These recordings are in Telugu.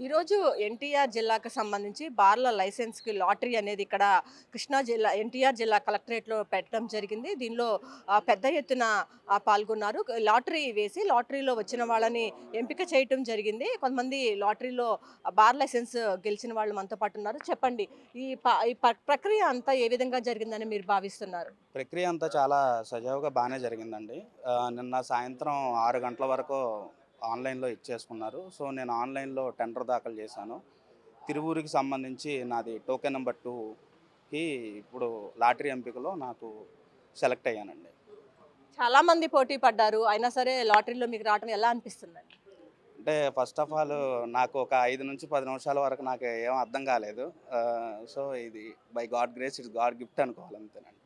ఈరోజు ఎన్టీఆర్ జిల్లాకు సంబంధించి బార్ల లైసెన్స్కి లాటరీ అనేది ఇక్కడ కృష్ణా జిల్లా ఎన్టీఆర్ జిల్లా కలెక్టరేట్లో పెట్టడం జరిగింది. దీనిలో పెద్ద ఎత్తున పాల్గొన్నారు. లాటరీ వేసి లాటరీలో వచ్చిన వాళ్ళని ఎంపిక చేయటం జరిగింది. కొంతమంది లాటరీలో బార్ లైసెన్స్ గెలిచిన వాళ్ళు మనతో పాటు ఉన్నారు. చెప్పండి ఈ ప- ఈ ప్రక్రియ అంతా ఏ విధంగా జరిగిందని మీరు భావిస్తున్నారు? ప్రక్రియ అంతా చాలా సజావుగా బాగానే జరిగిందండి. నిన్న సాయంత్రం ఆరు గంటల వరకు ఆన్లైన్లో ఇచ్చేసుకున్నారు. సో నేను ఆన్లైన్లో టెండర్ దాఖలు చేశాను. తిరువూరికి సంబంధించి నాది టోకెన్ నెంబర్ టూకి ఇప్పుడు లాటరీ ఎంపికలో నాకు సెలెక్ట్ అయ్యానండి. చాలా మంది పోటీ పడ్డారు. అయినా సరే లాటరీలో మీకు రావడం ఎలా అనిపిస్తుంది అంటే ఫస్ట్ ఆఫ్ ఆల్ నాకు ఒక ఐదు నుంచి పది నిమిషాల వరకు నాకు ఏం అర్థం కాలేదు. సో ఇది by God grace it's God gift అనుకోవాలి అంతేనండి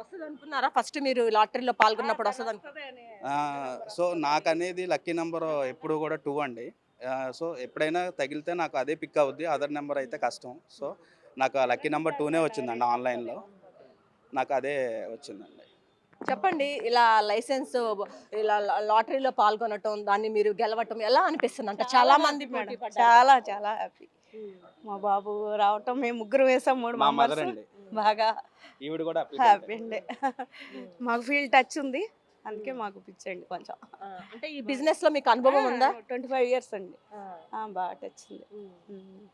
వస్తుంది అనుకున్నారా ఫస్ట్ మీరు లాటరీలో పాల్గొన్నప్పుడు వస్తుంది సో నాకు అనేది లక్కీ నెంబర్ ఎప్పుడు కూడా టూ అండి. సో ఎప్పుడైనా తగిలితే నాకు అదే పిక్ అవుద్ది. అదర్ నెంబర్ అయితే కష్టం. సో నాకు ఆ లక్కీ నెంబర్ టూనే వచ్చిందండి ఆన్లైన్లో. నాకు అదే వచ్చిందండి. చెప్పండి ఇలా లైసెన్స్ ఇలా లాటరీలో పాల్గొనటం దాన్ని మీరు గెలవటం ఎలా అనిపిస్తుంది అంటే చాలా మంది. చాలా చాలా హ్యాపీ. మా బాబు రావటం మేము ముగ్గురు వేసాం మూడు మా మదర్ అండి. బాగా ఈవిడ కూడా హ్యాపీ అండి. మాకు ఫీల్ టచ్ ఉంది. అందుకే మాకు పిచ్చండి కొంచెం. అంటే ఈ బిజినెస్లో మీకు అనుభవం ఉందా? ట్వంటీ ఫైవ్ ఇయర్స్ అండి. ఆ, బాగా ఉమ్.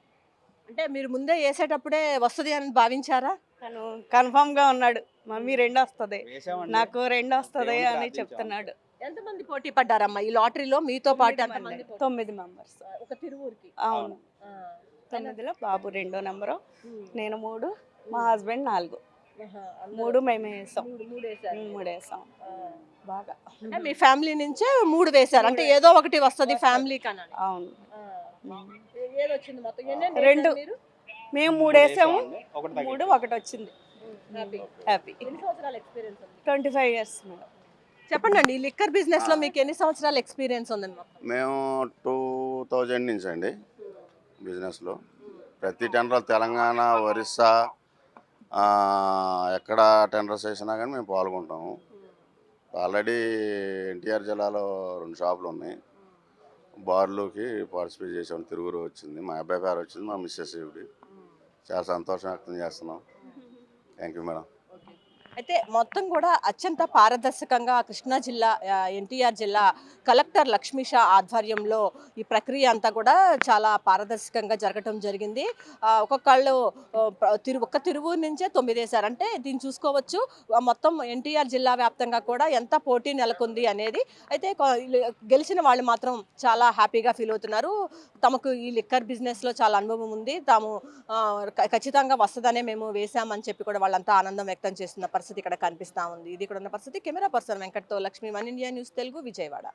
అంటే మీరు ముందే వేసేటప్పుడే వస్తుంది అని భావించారా? తను కన్ఫామ్గా ఉన్నాడు. మమ్మీ రెండు వస్తుంది. నాకు రెండు వస్తుంది అని. చెప్తున్నాడు. ఎంతమంది పోటీ పడ్డారమ్మా? ఈ లాటరీలో మీతో పాటు తొమ్మిది మెంబర్స్ ఒక తిరువురికి? అవును. తొమ్మిదిలో బాబు రెండో నెంబరు. నేను మూడు మా హస్బెండ్ నాలుగు. మూడు మేమే వేసాం. మూడు వేసాం. బాగా. మీ ఫ్యామిలీ నుంచే మూడు వేశారు. అంటే ఏదో ఒకటి వస్తుంది ఫ్యామిలీ కన్నా. అవును. ఉమ్. ఏది వచ్చింది మొత్తం? ఎన్నెన్ని రెండు. మీరు? మేము మూడు వేసాము. మూడు. ఒకటి వచ్చింది. హ్యాపీ. హ్యాపీ. ఎన్ని సంవత్సరాల ఎక్స్పీరియన్స్ ఉంది? Twenty five years madam. చెప్పండి అండి ఈ లిక్కర్ బిజినెస్లో మీకు ఎన్ని సంవత్సరాల ఎక్స్పీరియన్స్ ఉందండి మొత్తం? మేము టూ థౌజండ్ నుంచి అండి బిజినెస్లో. ప్రతి టెండర్ తెలంగాణ ఒరిస్సా ఆ, ఎక్కడ టెండర్స్ వేసినా కానీ మేము పాల్గొంటాము. ఆల్రెడీ ఎన్టీఆర్ జిల్లాలో రెండు షాపులు ఉన్నాయి. బార్లోకి పార్టిసిపేట్ చేసాం తిరుగురు వచ్చింది. మా అబ్బాయి పేరు వచ్చింది మా మిస్సెస్ ఇవిడి చాలా సంతోషం వ్యక్తం చేస్తున్నాం. Thank you madam. అయితే మొత్తం కూడా అత్యంత పారదర్శకంగా కృష్ణా జిల్లా ఎన్టీఆర్ జిల్లా కలెక్టర్ లక్ష్మీషా ఆధ్వర్యంలో ఈ ప్రక్రియ అంతా కూడా చాలా పారదర్శకంగా జరగటం జరిగింది. ఒక్కొక్కళ్ళు తిరు ఒక్క తిరువు నుంచే తొమ్మిది వేశారు అంటే దీన్ని చూసుకోవచ్చు. మొత్తం ఎన్టీఆర్ జిల్లా వ్యాప్తంగా కూడా ఎంత పోటీ నెలకొంది అనేది అయితే గెలిచిన వాళ్ళు మాత్రం చాలా హ్యాపీగా ఫీల్ అవుతున్నారు. తమకు ఈ లిక్కర్ బిజినెస్లో చాలా అనుభవం ఉంది. తాము ఖచ్చితంగా వస్తుందనే మేము వేశామని చెప్పి కూడా వాళ్ళంతా ఆనందం వ్యక్తం చేస్తున్న పరిస్థితి ఇక్కడ కనిపిస్తా ఉంది. ఇది ఇక్కడ ఉన్న పరిస్థితి. Camera person వెంకట్తో Lakshmi one India news Telugu Vijayawada.